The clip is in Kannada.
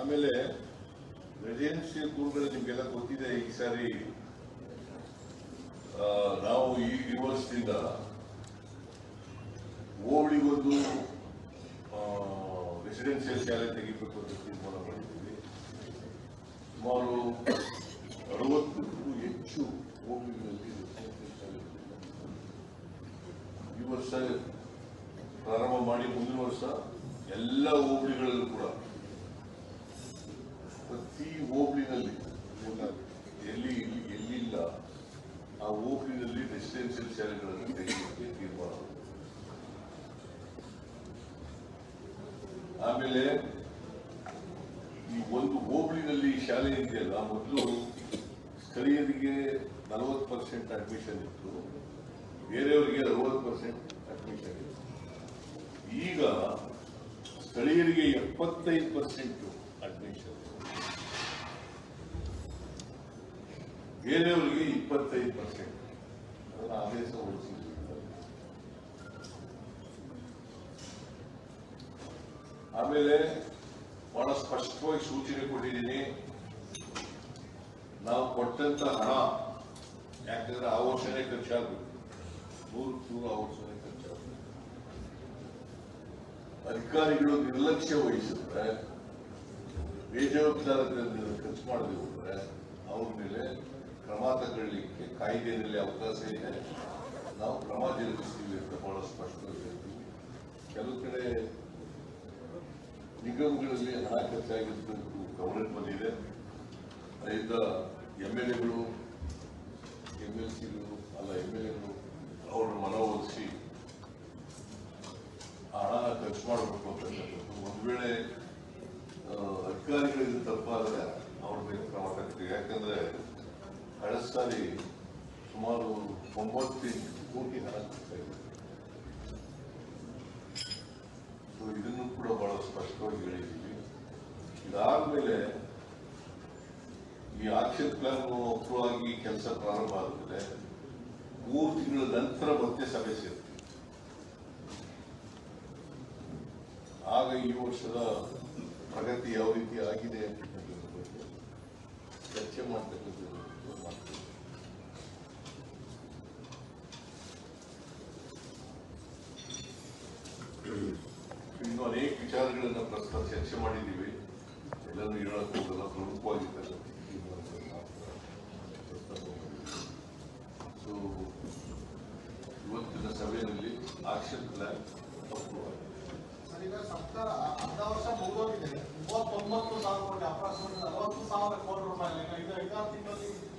ಆಮೇಲೆ ರೆಸಿಡೆನ್ಷಿಯಲ್ ಗುರುಗಳು ನಿಮಗೆಲ್ಲ ಗೊತ್ತಿದೆ ಈ ಸಾರಿ ನಾವು ಈ ವರ್ಷದಿಂದ ಓವಳಿಗೊಂದು ರೆಸಿಡೆನ್ಸಿಯಲ್ ಶಾಲೆ ತೆಗಿಬೇಕು ಅಂತ ತೀರ್ಮಾನ ಮಾಡಿದ್ದೀವಿ. ಸುಮಾರು ಅರವತ್ತಕ್ಕೂ ಹೆಚ್ಚು ಓವಳಿಗಳಲ್ಲಿ ಈ ವರ್ಷ ಪ್ರಾರಂಭ ಮಾಡಿ ಮುಂದಿನ ವರ್ಷ ಎಲ್ಲ ಓವಳಿಗಳಲ್ಲೂ ಕೂಡ ಪ್ರತಿ ಹೋಬಳಿನಲ್ಲಿ ಎಲ್ಲಿ, ಎಲ್ಲಿಲ್ಲ, ಆ ಹೋಬಳಿನಲ್ಲಿ ರೆಸಿಡೆನ್ಸಿಯಲ್ ಶಾಲೆಗಳನ್ನು ತೆಗೆಯಲಿಕ್ಕೆ ತೀರ್ಮಾನ ಆಮೇಲೆ ಈ ಒಂದು ಹೋಬಳಿನಲ್ಲಿ ಶಾಲೆ ಇದೆಯಲ್ಲ, ಮೊದಲು ಸ್ಥಳೀಯರಿಗೆ ನಲವತ್ತು ಪರ್ಸೆಂಟ್ ಅಡ್ಮಿಷನ್ ಇತ್ತು, ಬೇರೆಯವರಿಗೆ ಅರವತ್ತು ಪರ್ಸೆಂಟ್ ಅಡ್ಮಿಷನ್ ಇತ್ತು. ಈಗ ಸ್ಥಳೀಯರಿಗೆ ಎಪ್ಪತ್ತೈದು ಪರ್ಸೆಂಟ್ ಬೇರೆಯವರಿಗೆ ಇಪ್ಪತ್ತೈದು ಪರ್ಸೆಂಟ್ ಅದನ್ನು ಆದೇಶ ಹೊರಡಿಸಿದ್ದಾರೆ ಆಮೇಲೆ ಬಹಳ ಸ್ಪಷ್ಟವಾಗಿ ಸೂಚನೆ ಕೊಟ್ಟಿದ್ದೀನಿ. ನಾವು ಕೊಟ್ಟಂತ ಹಣ, ಯಾಕಂದ್ರೆ ಆ ವರ್ಷನೇ ಖರ್ಚಾಗಬೇಕು. ನೂರು ನೂರು ಆ ವರ್ಷನೇ ಖರ್ಚಾಗಬೇಕು. ಅಧಿಕಾರಿಗಳು ನಿರ್ಲಕ್ಷ್ಯ ವಹಿಸಿದ್ರೆ ಬೇಜವಾಬ್ದಾರದಿಂದ ಖರ್ಚು ಮಾಡದೆ ಹೋದ್ರೆ, ಅವ್ರ ಮೇಲೆ ಕ್ರಮ ತಗೊಳ್ಳಿಕ್ಕೆ ಕಾಯ್ದೆಯಲ್ಲಿ ಅವಕಾಶ ಇದೆ. ನಾವು ಕ್ರಮ ಜರುಗಿಸ್ತೀವಿ ಅಂತ ಬಹಳ ಸ್ಪಷ್ಟವಾಗಿ ಹೇಳ್ತೀವಿ. ಕೆಲವು ಕಡೆ ನಿಗಮಗಳಲ್ಲಿ ಹಣ ಖರ್ಚಾಗಿದ್ದು ಗೌರ್ಮೆಂಟ್ ಬಂದಿದೆ. ಅದರಿಂದ ಎಂ ಎಲ್ ಎಗಳು ಎಂ ಎಲ್ ಸಿಗಳು ಅಲ್ಲ ಎಂ ಎಲ್ ಎಗಳು ಅವ್ರ ಮನವೊಲಿಸಿ ಹಣ ಖರ್ಚು ಮಾಡಬೇಕು ಅಂತಕ್ಕಂಥದ್ದು. ಒಂದು ವೇಳೆ ಆ, ಅಧಿಕಾರಿಗಳಿಂದ ತಪ್ಪಾದರೆ ಅವ್ರ ಮೇಲೆ ಕ್ರಮ ತಗ್ತೀವಿ ಯಾಕಂದ್ರೆ ಕಳೆದ ಸಾರಿ ಸುಮಾರು ಒಂಬತ್ತು ಕೋಟಿ ಹಣ ಸೊ ಇದನ್ನು ಕೂಡ ಬಹಳ ಸ್ಪಷ್ಟವಾಗಿ ಹೇಳಿದ್ದೀವಿ ಇದಾದ್ಮೇಲೆ ಈ ಆಕ್ಷನ್ ಪ್ಲಾನ್ ಅಪ್ರೂವ್ ಆಗಿ ಕೆಲಸ ಪ್ರಾರಂಭ ಆದ್ಮೇಲೆ ಮೂರು ತಿಂಗಳ ನಂತರ ಮತ್ತೆ ಸಭೆ ಸೇರ್ತೀವಿ. ಆಗ ಈ ವರ್ಷದ ಪ್ರಗತಿ ಯಾವ ರೀತಿ ಆಗಿದೆ ಅಂತ ಚರ್ಚೆ ಮಾಡ್ತಕ್ಕಂಥದ್ದು ಮಾಡ್ತೀವಿ ಇನ್ನು ಅನೇಕ ವಿಚಾರಗಳನ್ನ ಪ್ರಸ್ತುತ ಚರ್ಚೆ ಮಾಡಿದ್ದೀವಿ. ಎಲ್ಲರೂ ಹೇಳಕ್ ಹೋಗಲ್ಲ ಪ್ರಮುಖವಾಗಿರ್ತಕ್ಕಂಥ ಇವತ್ತಿನ ಸಭೆಯಲ್ಲಿ ಆಕ್ಷನ್ ಪ್ಲಾನ್ ಸರ್ಕಾರ ಅರ್ಧ ವರ್ಷ ಮುಗಿದೋಗಿದೆ ಮೂವತ್ತೊಂಬತ್ತು ಸಾವಿರ ಕೋಟಿ ಅಪ್ರಾಕ್ಸಿಮೇಟ್ ನಲವತ್ತು ಸಾವಿರ ಕೋಟಿ ರೂಪಾಯಿ ಐದಾರು ತಿಂಗಳಲ್ಲಿ